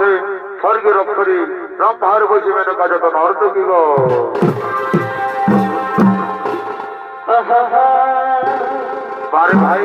রাত্রে স্বর্গের অক্ষরে ব্রহ্মার বসে মেনে কাজ তো নর্ত কি গো। ভাই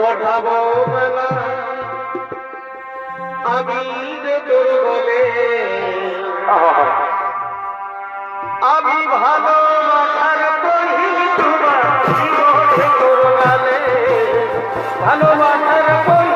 ওঠাবো বেলা আমি যে তোর বলে আমি ভালো মাথার জীবনে তোর ভালো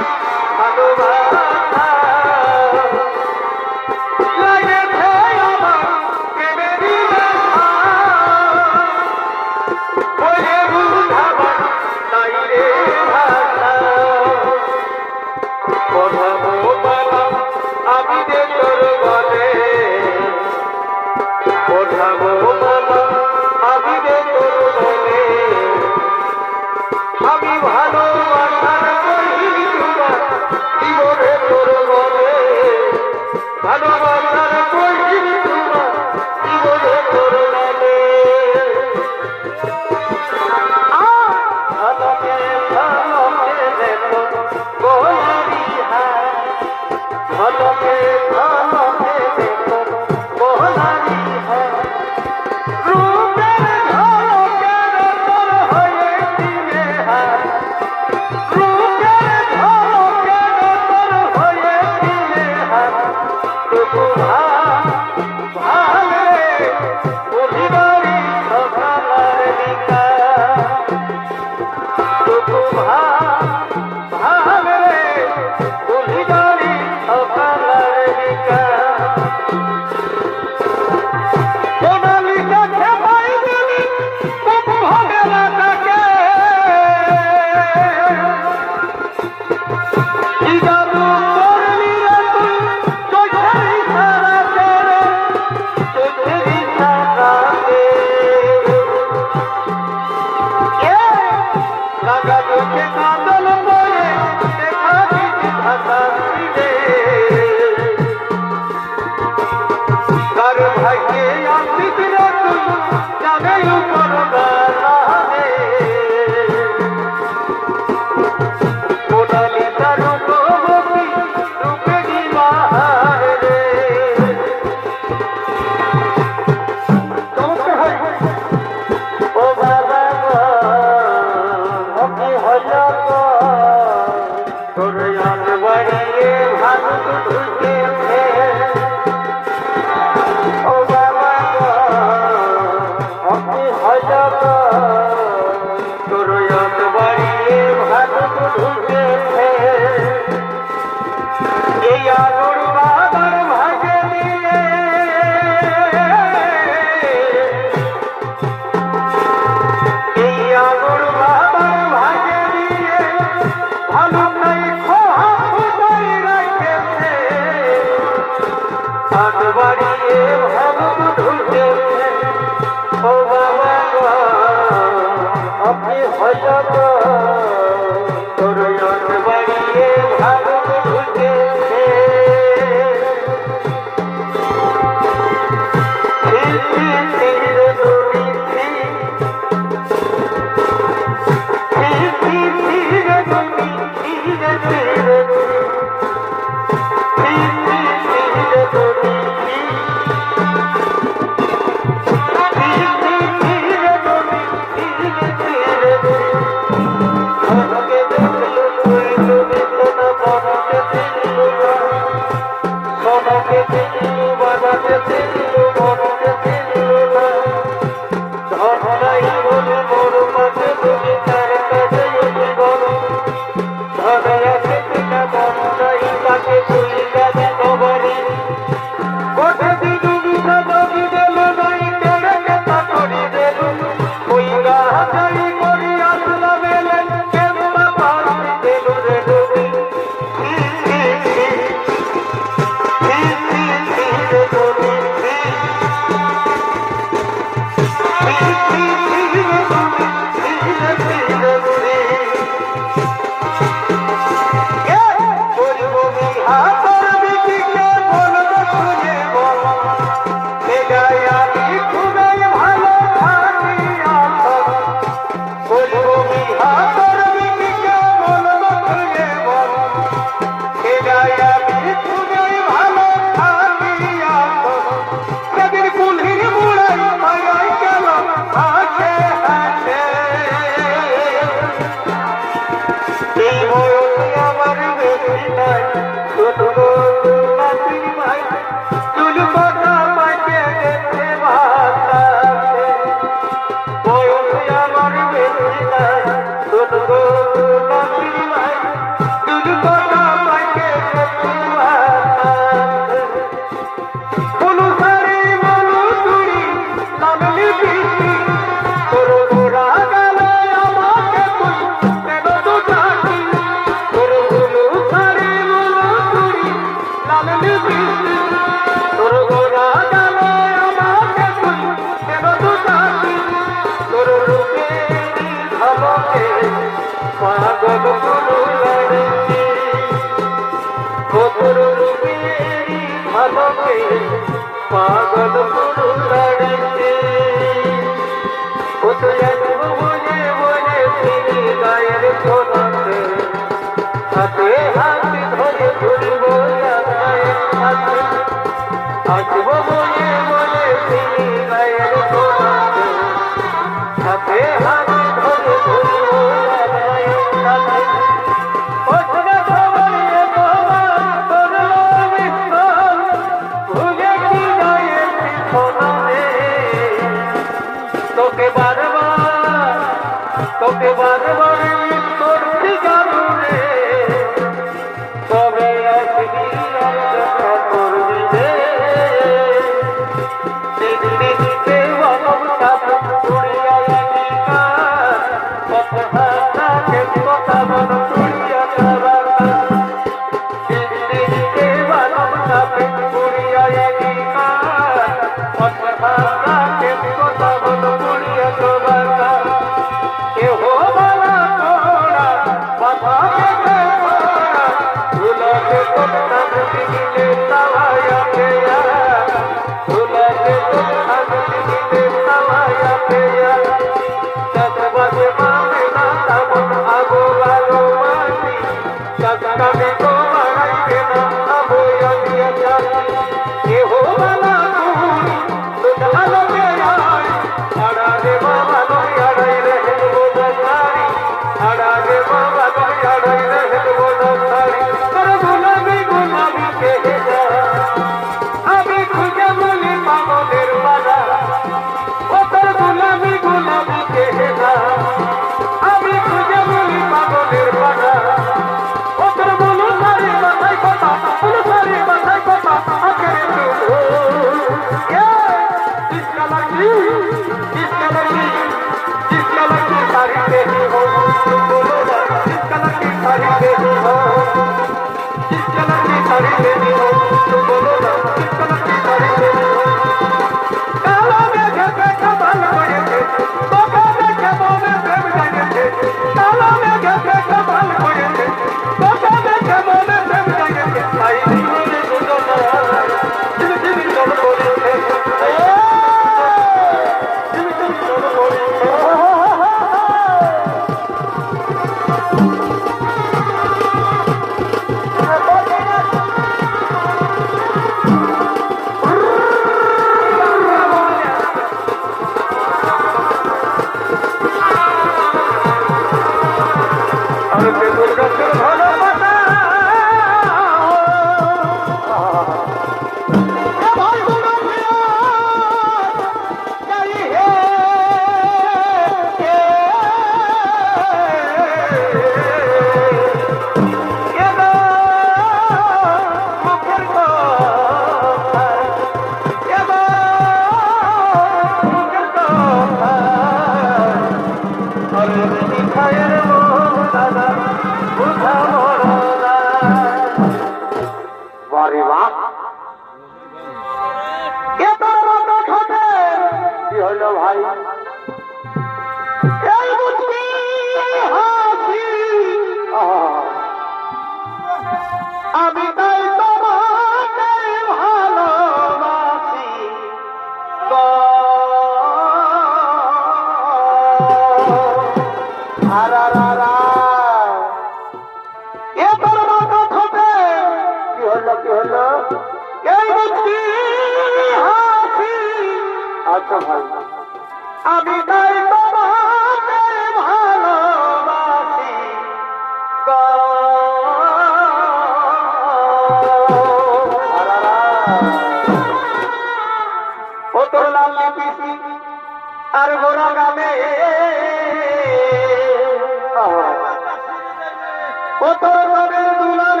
ও তোর রঙের দুলার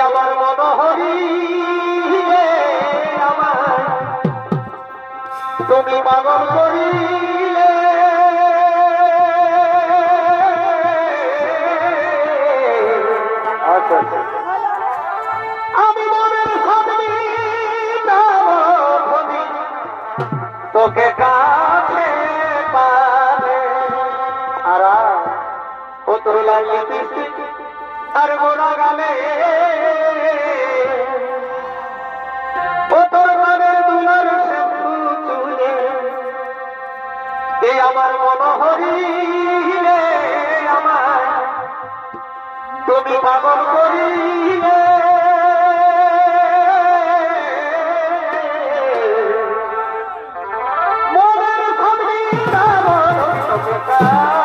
আমার মনোহরি তুমি পাগল আচ্ছা আচ্ছা। তোকে কাছে পালে আর ও তোর লাগিয়ে আর গোড়া গালে। ও তোর মানে দুলার শ্যাম্পু চুলে এই আমার মনোহরি আমার তুমি পাগল করিলে। তোকে